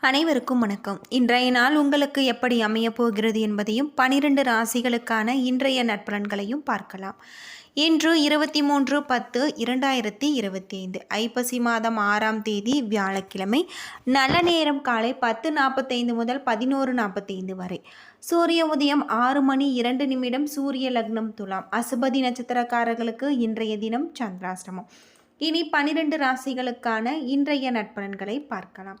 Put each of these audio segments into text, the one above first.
அனைவருக்கும் வணக்கம். இன்றைய நாள் உங்களுக்கு எப்படி அமையப் போகிறது என்பதையும் பனிரெண்டு ராசிகளுக்கான இன்றைய நற்பலன்களையும் பார்க்கலாம். இன்று இருபத்தி மூன்று பத்து இரண்டாயிரத்தி இருபத்தி ஐந்து ஐப்பசி மாதம் ஆறாம் தேதி வியாழக்கிழமை. நல்ல நேரம் காலை பத்து நாற்பத்தைந்து முதல் பதினோரு நாற்பத்தைந்து வரை. சூரிய உதயம் ஆறு மணி இரண்டு நிமிடம் சூரிய லக்னம் துலாம். அசுபதி நட்சத்திரக்காரர்களுக்கு இன்றைய தினம் சந்திராஷ்டமம். இனி பனிரெண்டு ராசிகளுக்கான இன்றைய நட்பலன்களை பார்க்கலாம்.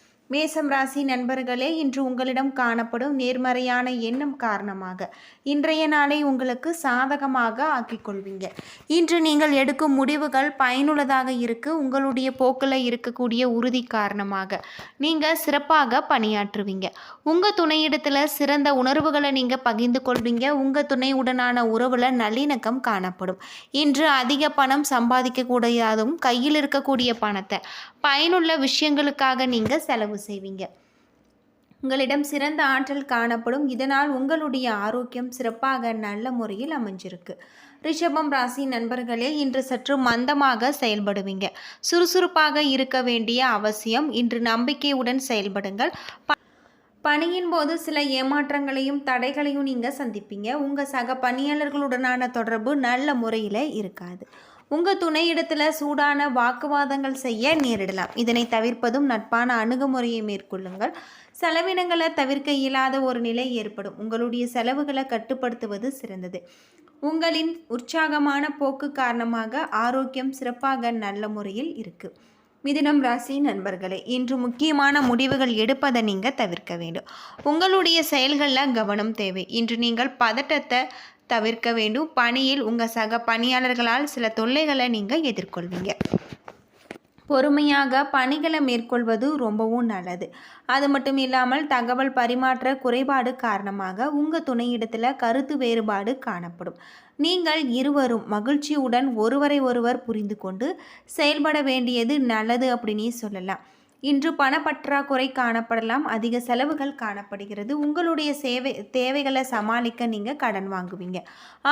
மேசம் ராசி நண்பர்களே இன்று உங்களிடம் காணப்படும் நேர்மறையான எண்ணம் காரணமாக இன்றைய நாளை உங்களுக்கு சாதகமாக ஆக்கிக் கொள்வீங்க. இன்று நீங்கள் எடுக்கும் முடிவுகள் பயனுள்ளதாக இருக்கு உங்களுடைய போக்கில் இருக்கக்கூடிய உறுதி காரணமாக நீங்கள் சிறப்பாக பணியாற்றுவீங்க. உங்கள் துணையிடத்தில் சிறந்த உணர்வுகளை நீங்கள் பகிர்ந்து கொள்வீங்க உங்கள் துணையுடனான உறவில் நல்லிணக்கம் காணப்படும். இன்று அதிக பணம் சம்பாதிக்கக்கூடியதும் கையில் இருக்கக்கூடிய பணத்தை பயனுள்ள விஷயங்களுக்காக நீங்கள் செலவு செய்வீங்க. உங்களிடம் சிறந்த ஆற்றல் காணப்படும். இதனால் உங்களுடைய ஆரோக்கியம் சிறப்பாக நல்ல முறையில் அமைஞ்சிருக்கு. ரிஷபம் ராசி நண்பர்களே இன்று சற்று மந்தமாக செயல்படுவீங்க. சுறுசுறுப்பாக இருக்க வேண்டிய அவசியம். இன்று நம்பிக்கையுடன் செயல்படுங்கள். பணியின் போது சில ஏமாற்றங்களையும் தடைகளையும் நீங்கள் சந்திப்பீங்க. உங்கள் சக பணியாளர்களுடனான தொடர்பு நல்ல முறையில் இருக்காது. உங்கள் துணையிடத்தில் சூடான வாக்குவாதங்கள் செய்ய நேரிடலாம். இதனை தவிர்ப்பதும் நட்பான அணுகுமுறையை மேற்கொள்ளுங்கள். செலவினங்களை தவிர்க்க இயலாத ஒரு நிலை ஏற்படும். உங்களுடைய செலவுகளை கட்டுப்படுத்துவது சிறந்தது. உங்களின் உற்சாகமான போக்கு காரணமாக ஆரோக்கியம் சிறப்பாக நல்ல முறையில் இருக்குது மிதினம் ராசி நண்பர்களே இன்று முக்கியமான முடிவுகள் எடுப்பதை நீங்கள் தவிர்க்க வேண்டும். உங்களுடைய செயல்களில் கவனம் தேவை. இன்று நீங்கள் பதட்டத்தை தவிர்க்க வேண்டும். பணியில் உங்கள் சக பணியாளர்களால் சில தொல்லைகளை நீங்கள் எதிர்கொள்வீங்க. பொறுமையாக பணிகளை மேற்கொள்வது ரொம்பவும் நல்லது. அது மட்டும் இல்லாமல் தகவல் பரிமாற்ற குறைபாடு காரணமாக உங்கள் துணையிடத்தில் கருத்து வேறுபாடு காணப்படும். நீங்கள் இருவரும் மகிழ்ச்சியுடன் ஒருவரை ஒருவர் புரிந்து கொண்டு செயல்பட வேண்டியது நல்லது அப்படின்னே சொல்லலாம். இன்று பணப்பற்றாக்குறை காணப்படலாம் அதிக செலவுகள் காணப்படுகிறது. உங்களுடைய சேவை தேவைகளை சமாளிக்க நீங்கள் கடன் வாங்குவீங்க.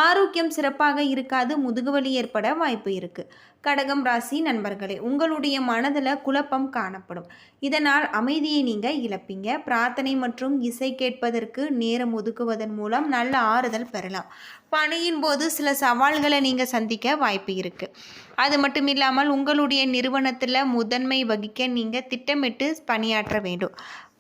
ஆரோக்கியம் சிறப்பாக இருக்காது முதுகுவலி ஏற்பட வாய்ப்பு இருக்குது கடகம் ராசி நண்பர்களே உங்களுடைய மனதில் குழப்பம் காணப்படும். இதனால் அமைதியை நீங்கள் இழப்பீங்க. பிரார்த்தனை மற்றும் இசை கேட்பதற்கு நேரம் ஒதுக்குவதன் மூலம் நல்ல ஆறுதல் பெறலாம். பணியின் போது சில சவால்களை நீங்கள் சந்திக்க வாய்ப்பு இருக்குது அது மட்டும் இல்லாமல் உங்களுடைய நிறுவனத்தில் முதன்மை வகிக்க நீங்கள் திட்டமிட்டு பணியாற்ற வேண்டும்.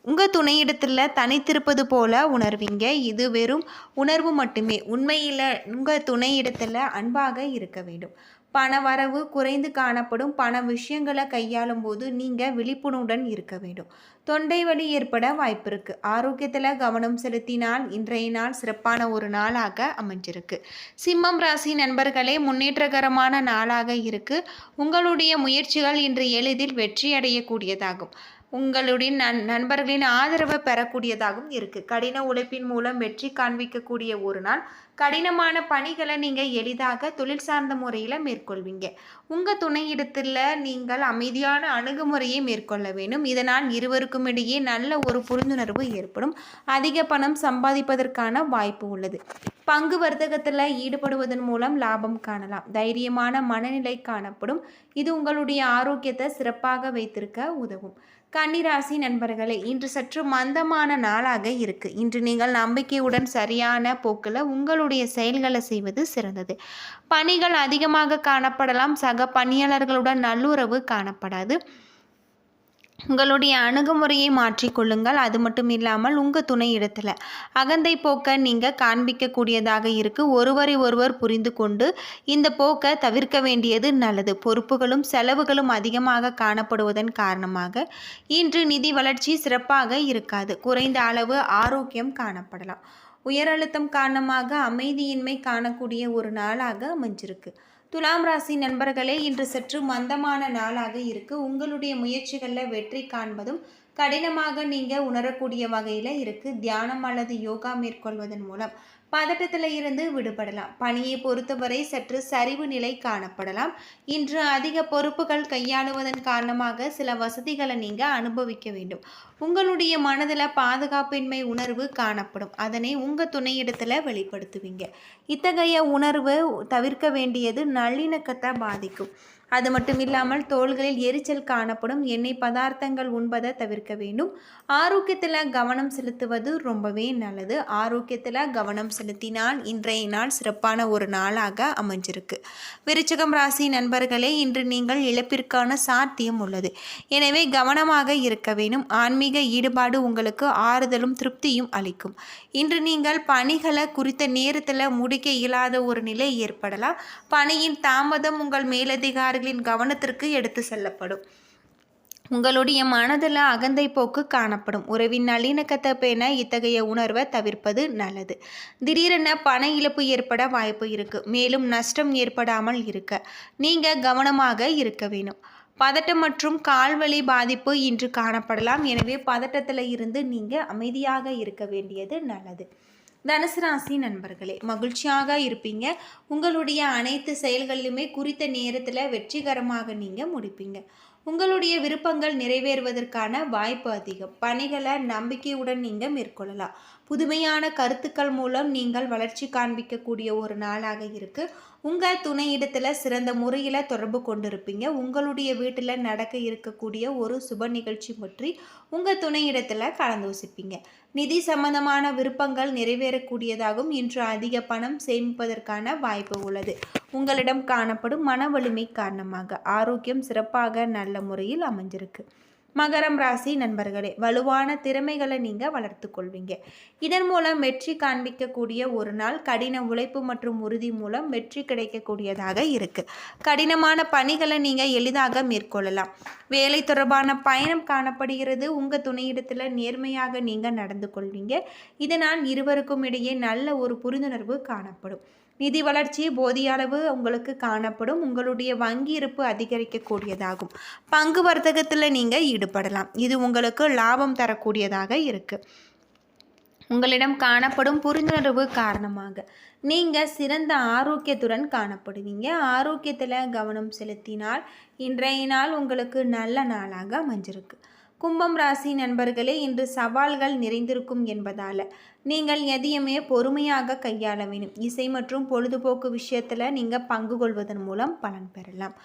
உங்கள் துணையிடத்தில் தனித்திருப்பது போல உணர்வீங்க. இது வெறும் உணர்வு மட்டுமே. உண்மையில் உங்கள் துணையிடத்தில் அன்பாக இருக்க வேண்டும். பண வரவு குறைந்து காணப்படும் பண விஷயங்களை கையாளும் போது நீங்கள் விழிப்புணர்வுடன் இருக்க வேண்டும். தொண்டை வலி ஏற்பட வாய்ப்பு இருக்குது ஆரோக்கியத்தில் கவனம் செலுத்தினால் இன்றைய நாள் சிறப்பான ஒரு நாளாக அமைஞ்சிருக்கு. சிம்மம் ராசி நண்பர்களே முன்னேற்றகரமான நாளாக இருக்குது உங்களுடைய முயற்சிகள் இன்று எளிதில் வெற்றி அடையக்கூடியதாகும் உங்களுடைய நண் நண்பர்களின் ஆதரவை பெறக்கூடியதாகவும் இருக்குது கடின உழைப்பின் மூலம் வெற்றி காண்பிக்கக்கூடிய ஒரு நாள். கடினமான பணிகளை நீங்கள் எளிதாக தொழில் சார்ந்த முறையில் மேற்கொள்வீங்க. உங்கள் துணையிடத்தில் நீங்கள் அமைதியான அணுகுமுறையை மேற்கொள்ள வேண்டும். இதனால் இருவருக்கும் இடையே நல்ல ஒரு புரிந்துணர்வு ஏற்படும். அதிக பணம் சம்பாதிப்பதற்கான வாய்ப்பு உள்ளது. பங்கு வர்த்தகத்தில் ஈடுபடுவதன் மூலம் லாபம் காணலாம். தைரியமான மனநிலை காணப்படும். இது உங்களுடைய ஆரோக்கியத்தை சிறப்பாக வைத்திருக்க உதவும். கன்னிராசி நண்பர்களே இன்று சற்று மந்தமான நாளாக இருக்கு. இன்று நீங்கள் நம்பிக்கையுடன் சரியான போக்கில் உங்களுடைய செயல்களை செய்வது சிறந்தது. பணிகள் அதிகமாக காணப்படலாம். சக பணியாளர்களுடன் நல்லுறவு காணப்படாது. உங்களுடைய அணுகுமுறையை மாற்றிக்கொள்ளுங்கள் அது மட்டும் இல்லாமல் உங்கள் துணை இடத்துல அகந்தை போக்கை நீங்கள் காண்பிக்கக்கூடியதாக இருக்கு. ஒருவரை ஒருவர் புரிந்து கொண்டு இந்த போக்கை தவிர்க்க வேண்டியது நல்லது. பொறுப்புகளும் செலவுகளும் அதிகமாக காணப்படுவதன் காரணமாக இன்று நிதி வளர்ச்சி சிறப்பாக இருக்காது. குறைந்த அளவு ஆரோக்கியம் காணப்படலாம். உயர் அழுத்தம் காரணமாக அமைதியின்மை காணக்கூடிய ஒரு நாளாக அமைஞ்சிருக்கு. துலாம் ராசி நண்பர்களே இன்று சற்று மந்தமான நாளாக இருக்கு. உங்களுடைய முயற்சிகளில் வெற்றி காண்பதும் கடினமாக நீங்கள் உணரக்கூடிய வகையில் இருக்குது தியானம் அல்லது யோகா மேற்கொள்வதன் மூலம் பதட்டத்தில் இருந்து விடுபடலாம். பணியை பொறுத்தவரை சற்று சரிவு நிலை காணப்படலாம். இன்று அதிக பொறுப்புகள் கையாளுவதன் காரணமாக சில வசதிகளை நீங்கள் அனுபவிக்க வேண்டும். உங்களுடைய மனதில் பாதுகாப்பின்மை உணர்வு காணப்படும். அதனை உங்கள் துணையிடத்தில் வெளிப்படுத்துவீங்க. இத்தகைய உணர்வு தவிர்க்க வேண்டியது நல்லிணக்கத்தை பாதிக்கும். அது மட்டும் இல்லாமல் தோள்களில் எரிச்சல் காணப்படும் எண்ணெய் பதார்த்தங்கள் உண்பதை தவிர்க்க வேண்டும். ஆரோக்கியத்தில் கவனம் செலுத்துவது ரொம்பவே நல்லது. ஆரோக்கியத்தில் கவனம் செலுத்தினால் இன்றைய நாள் சிறப்பான ஒரு நாளாக அமைஞ்சிருக்கு. விருச்சகம் ராசி நண்பர்களே இன்று நீங்கள் இழப்பிற்கான சாத்தியம் உள்ளது. எனவே கவனமாக இருக்க வேண்டும். ஆன்மீக ஈடுபாடு உங்களுக்கு ஆறுதலும் திருப்தியும் அளிக்கும். இன்று நீங்கள் பணிகளை குறித்த நேரத்தில் முடிக்க இயலாத ஒரு நிலை ஏற்படலாம். பணியின் தாமதம் உங்கள் மேலதிகார அவர்களின் கவனத்திற்கு எடுத்து செல்லப்படும். உங்களுடைய மனதில் அகந்தை போக்கு காணப்படும். உறவின் நல்லிணக்கத்தை பேண இத்தகைய உணர்வை தவிர்ப்பது நல்லது. திடீரென பண இழப்பு ஏற்பட வாய்ப்பு இருக்குது மேலும் நஷ்டம் ஏற்படாமல் இருக்க. நீங்கள் கவனமாக இருக்க வேணும் பதட்டம் மற்றும் கால்வழி பாதிப்பு இன்று காணப்படலாம். எனவே பதட்டத்தில் இருந்து நீங்கள் அமைதியாக இருக்க வேண்டியது நல்லது. தனுசு ராசி நண்பர்களே மகிழ்ச்சியாக இருப்பீங்க. உங்களுடைய அனைத்து செயல்களிலுமே குறித்த நேரத்தில் வெற்றிகரமாக நீங்கள் முடிப்பீங்க. உங்களுடைய விருப்பங்கள் நிறைவேறுவதற்கான வாய்ப்பு அதிகம். பணிகளை நம்பிக்கையுடன் நீங்கள் மேற்கொள்ளலாம். புதுமையான கருத்துக்கள் மூலம் நீங்கள் வளர்ச்சி காண்பிக்கக்கூடிய ஒரு நாளாக இருக்குது உங்கள் துணையிடத்தில் சிறந்த முறையில் தொடர்பு கொண்டிருப்பீங்க. உங்களுடைய வீட்டில் நடக்க இருக்கக்கூடிய ஒரு சுப நிகழ்ச்சி பற்றி உங்கள் துணையிடத்தில் கலந்தோசிப்பீங்க. நிதி சம்பந்தமான விருப்பங்கள் நிறைவேறக்கூடியதாகவும் இன்று அதிக பணம் சேமிப்பதற்கான வாய்ப்பு உள்ளது. உங்களிடம் காணப்படும் மன வலிமை காரணமாக ஆரோக்கியம் சிறப்பாக நல்ல முறையில் அமைஞ்சிருக்கு. மகரம் ராசி நண்பர்களே வலுவான திறமைகளை நீங்கள் வளர்த்து கொள்வீங்க. இதன் மூலம் வெற்றி காண்பிக்கக்கூடிய ஒரு நாள் கடின உழைப்பு மற்றும் உறுதி மூலம் வெற்றி கிடைக்கக்கூடியதாக இருக்குது கடினமான பணிகளை நீங்கள் எளிதாக மேற்கொள்ளலாம். வேலை தொடர்பான பயணம் காணப்படுகிறது. உங்கள் துணையிடத்தில் நேர்மையாக நீங்கள் நடந்து கொள்வீங்க. இதனால் இருவருக்கும் இடையே நல்ல ஒரு புரிந்துணர்வு காணப்படும். நிதி வளர்ச்சி போதிய அளவு உங்களுக்கு காணப்படும். உங்களுடைய வங்கி இருப்பு அதிகரிக்கக்கூடியதாகும். பங்கு வர்த்தகத்தில் நீங்கள் ஈடுபடலாம். இது உங்களுக்கு லாபம் தரக்கூடியதாக இருக்குது உங்களிடம் காணப்படும் புரிந்துணர்வு காரணமாக நீங்கள் சிறந்த ஆரோக்கியத்துடன் காணப்படுவீங்க. ஆரோக்கியத்தில் கவனம் செலுத்தினால் இன்றைய நாள் உங்களுக்கு நல்ல நாளாக அமைஞ்சிருக்கு. கும்பம் ராசி நண்பர்களே இன்று சவால்கள் நிறைந்திருக்கும் என்பதால் நீங்கள் எதையுமே பொறுமையாக கையாள வேணும் இசை மற்றும் பொழுதுபோக்கு விஷயத்தில் நீங்கள் பங்கு கொள்வதன் மூலம் பலன் பெறலாம்.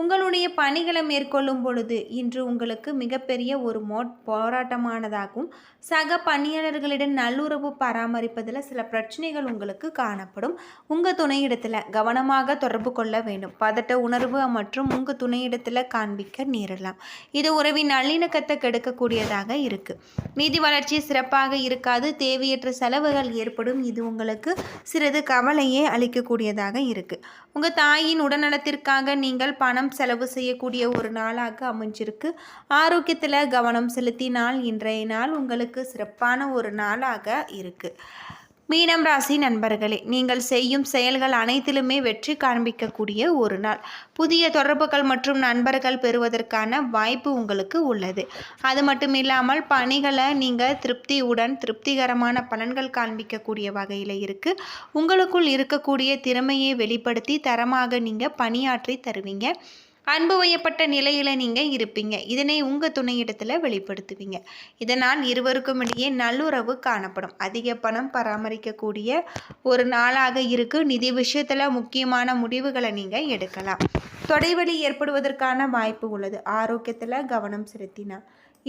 உங்களுடைய பணிகளை மேற்கொள்ளும் பொழுது இன்று உங்களுக்கு மிகப்பெரிய ஒரு மோ போராட்டமானதாகவும் சக பணியாளர்களிடம் நல்லுறவு பராமரிப்பதில் சில பிரச்சனைகள் உங்களுக்கு காணப்படும். உங்கள் துணையிடத்தில் கவனமாக தொடர்பு கொள்ள வேண்டும். பதட்ட உணர்வு மற்றும் உங்கள் துணையிடத்தில் காண்பிக்க நேரலாம். இது உறவின் நல்லிணக்கத்தை கெடுக்கக்கூடியதாக இருக்குது நிதி வளர்ச்சி சிறப்பாக இருக்காது. தேவையற்ற செலவுகள் ஏற்படும். இது உங்களுக்கு சிறிது கவலையே அளிக்கக்கூடியதாக இருக்குது உங்கள் தாயின் உடல்நலத்திற்காக நீங்கள் பணம் பணம் செலவு செய்யக்கூடிய ஒரு நாளாக அமைஞ்சிருக்கு. ஆரோக்கியத்தில் கவனம் செலுத்தினால் இன்றைய நாள் உங்களுக்கு சிறப்பான ஒரு நாளாக இருக்குது மீனம் ராசி நண்பர்களே நீங்கள் செய்யும் செயல்கள் அனைத்திலுமே வெற்றி காண்பிக்கக்கூடிய ஒரு நாள். புதிய தொடர்புகள் மற்றும் நண்பர்கள் பெறுவதற்கான வாய்ப்பு உங்களுக்கு உள்ளது. அது மட்டும் இல்லாமல் பணிகளை நீங்கள் திருப்தியுடன் திருப்திகரமான பலன்கள் காண்பிக்கக்கூடிய வகையில் இருக்குது உங்களுக்குள் இருக்கக்கூடிய திறமையை வெளிப்படுத்தி தரமாக நீங்கள் பணியாற்றி தருவீங்க. அன்பு வயப்பட்ட நிலையில் நீங்கள் இருப்பீங்க. இதனை உங்கள் துணையிடத்தில் வெளிப்படுத்துவீங்க. இதனால் இருவருக்கும் இடையே நல்லுறவு காணப்படும். அதிக பணம் பராமரிக்கக்கூடிய ஒரு நாளாக இருக்குது நிதி விஷயத்தில் முக்கியமான முடிவுகளை நீங்கள் எடுக்கலாம். தொடைவெளி ஏற்படுவதற்கான வாய்ப்பு உள்ளது. ஆரோக்கியத்தில் கவனம் செலுத்தினா.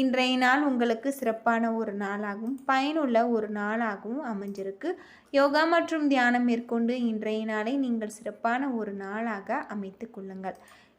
இன்றைய நாள் உங்களுக்கு சிறப்பான ஒரு நாளாகவும் பயனுள்ள ஒரு நாளாகவும் அமைஞ்சிருக்கு. யோகா மற்றும் தியானம் மேற்கொண்டு இன்றைய நாளை நீங்கள் சிறப்பான ஒரு நாளாக அமைத்து கொள்ளுங்கள்.